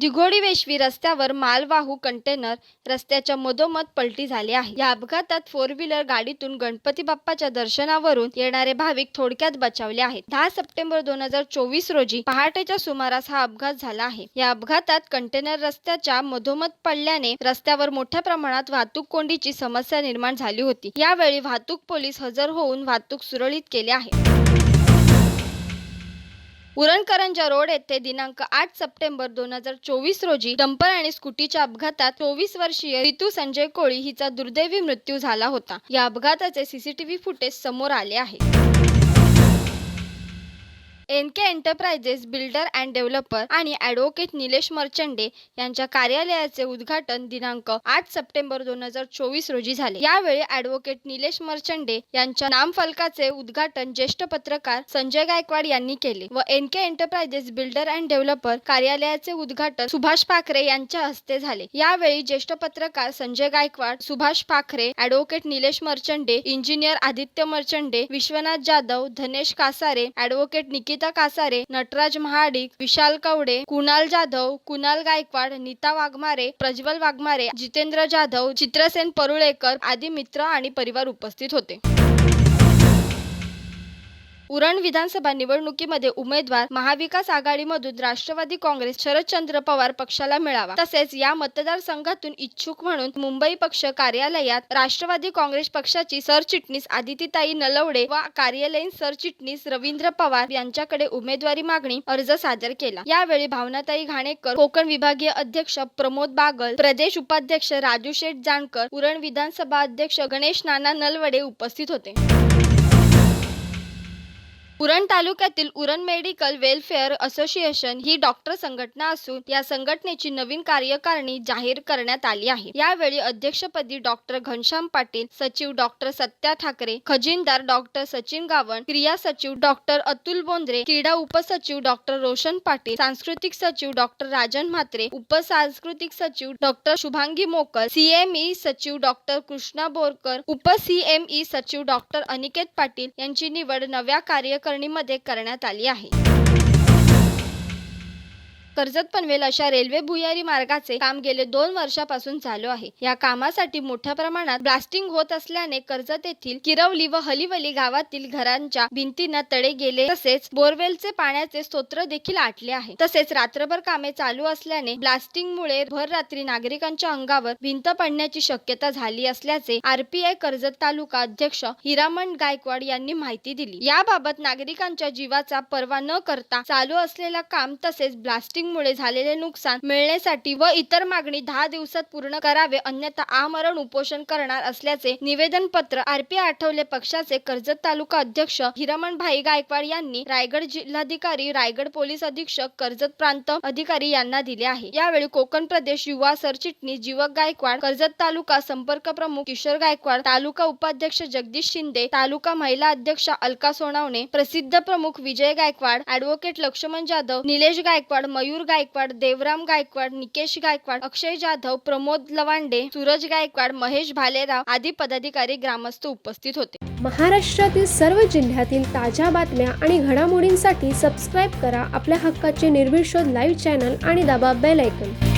दिघोडी वेशवी रस्त्यावर मालवाहू कंटेनर रस्त्याच्या मधोमध पलटी झाली आहे. या अपघातात फोर व्हीलर गाडीतून गणपती बाप्पाच्या दर्शनावरून येणारे भाविक थोडक्यात बचावले आहेत. दहा सप्टेंबर दोन हजार चोवीस रोजी पहाटेच्या सुमारास हा अपघात झाला आहे. या अपघातात कंटेनर रस्त्याच्या मधोमध पडल्याने रस्त्यावर मोठ्या प्रमाणात वाहतूक कोंडीची समस्या निर्माण झाली होती. यावेळी वाहतूक पोलीस हजर होऊन वाहतूक सुरळीत केली आहे. उरणकरंजा रोड येथे दिनांक आठ सप्टेंबर दोन हजार चोवीस रोजी डंपर आणि स्कूटीच्या अपघातात चोवीस वर्षीय रितू संजय कोळी हिचा दुर्दैवी मृत्यू झाला होता. या अपघाताचे सीसीटीव्ही फुटेज समोर आले आहे. N K enterprises builder and developer आणि ॲडव्होकेट निलेश मर्चंडे यांच्या कार्यालयाचे उद्घाटन दिनांक आठ सप्टेंबर दोन हजार चोवीस रोजी झाले. यावेळी ॲडव्होकेट निलेश मर्चंडे यांच्या नामफलकाचे उद्घाटन ज्येष्ठ पत्रकार संजय गायकवाड यांनी केले व N K enterprises builder and developer कार्यालयाचे उद्घाटन सुभाष पाखरे यांच्या हस्ते झाले. यावेळी ज्येष्ठ पत्रकार Sanjay Gaikwad Subhash Pakhare advocate Nilesh Marchande engineer Aditya Marchande Vishwanath Jadhav Dhanesh Kasare advocate Nikit Kasare Nataraj Mahadik Vishal Kawade Kunal Jadhav Kunal Gaikwad Neeta Waghmare Prajwal Waghmare Jitendra Jadhav Chitrasen Parulekar आदी मित्र आणि परिवार उपस्थित होते. उरण विधानसभा निवडणुकीमध्ये उमेदवार महाविकास आघाडीमधून राष्ट्रवादी काँग्रेस शरदचंद्र पवार पक्षाला मिळावा. तसेच या मतदारसंघातून इच्छुक म्हणून मुंबई पक्ष कार्यालयात राष्ट्रवादी काँग्रेस पक्षाची सरचिटणीस आदितीताई नलवडे व कार्यालयीन सरचिटणीस रवींद्र पवार यांच्याकडे उमेदवारी मागणी अर्ज सादर केला. यावेळी भावनाताई घाणेकर कोकण विभागीय अध्यक्ष प्रमोद बागल प्रदेश उपाध्यक्ष राजू शेठ जानकर उरण विधानसभा अध्यक्ष गणेश नाना नलवडे उपस्थित होते. उरण तालुक्यातील उरण मेडिकल वेलफेअर असोसिएशन ही डॉक्टर संघटना असून या संघटनेची नवीन कार्यकारिणी जाहीर करण्यात आली आहे. यावेळी अध्यक्षपदी डॉक्टर घनश्याम पाटील सचिव डॉक्टर सत्या ठाकरे खजिनदार डॉक्टर सचिन गावण क्रिया सचिव डॉक्टर अतुल बोंद्रे क्रीडा उपसचिव डॉक्टर रोशन पाटील सांस्कृतिक सचिव डॉक्टर राजन म्हात्रे उपसांस्कृतिक सचिव डॉक्टर शुभांगी मोकल सीएमई सचिव डॉक्टर कृष्णा बोरकर उप सीएमई सचिव डॉक्टर अनिकेत पाटील यांची निवड नव्या कार्यकारिणीमध्ये करण्यात आली आहे. कर्जत पनवेल अशा रेल्वे भुयारी मार्गाचे काम गेले दोन वर्षापासून चालू आहे. या कामासाठी मोठ्या प्रमाणात ब्लास्टिंग होत असल्याने कर्जत येथील किरवली व हलिवली गावातील घरांच्या भिंतींना तडे गेले. तसेच बोरवेलचे पाण्याचे स्तोत्र देखील आटले आहे. तसेच रात्रभर कामे चालू असल्याने ब्लास्टिंगमुळे भर रात्री नागरिकांच्या अंगावर भिंत पडण्याची शक्यता झाली असल्याचे आरपीआय कर्जत तालुका अध्यक्ष हिरामण गायकवाड यांनी माहिती दिली. याबाबत नागरिकांच्या जीवाचा पर्वा न करता चालू असलेला काम तसेच ब्लास्टिंग मुळे झालेले नुकसान मिळण्यासाठी व इतर मागणी दहा दिवसात पूर्ण करावे अन्यथा आमरण उपोषण करणार असल्याचे निवेदन पत्र आरपी आठवले पक्षाचे कर्जत तालुका अध्यक्ष हिरमण भाई गायकवाड यांनी रायगड जिल्हाधिकारी रायगड पोलीस अधीक्षक कर्जत प्रांत अधिकारी यांना दिले आहे. यावेळी कोकण प्रदेश युवा सरचिटणीस जीवक गायकवाड कर्जत तालुका संपर्क प्रमुख किशोर गायकवाड तालुका उपाध्यक्ष जगदीश शिंदे तालुका महिला अध्यक्ष अलका सोनावणे प्रसिद्ध प्रमुख विजय गायकवाड ऍडव्होकेट लक्ष्मण जाधव निलेश गायकवाड मयूर मयूर गायकवाड देवराम गायकवाड निकेश गायकवाड अक्षय जाधव प्रमोद लवांडे सूरज गायकवाड महेश भालेराव आदी पदाधिकारी ग्रामस्थ उपस्थित होते. महाराष्ट्रातील सर्व जिल्ह्यातील ताज्या बातम्या आणि घडामोडींसाठी सबस्क्राईब करा आपल्या हक्काचे निर्भीड शोध लाईव्ह चॅनल आणि दाबा बेल ऐकन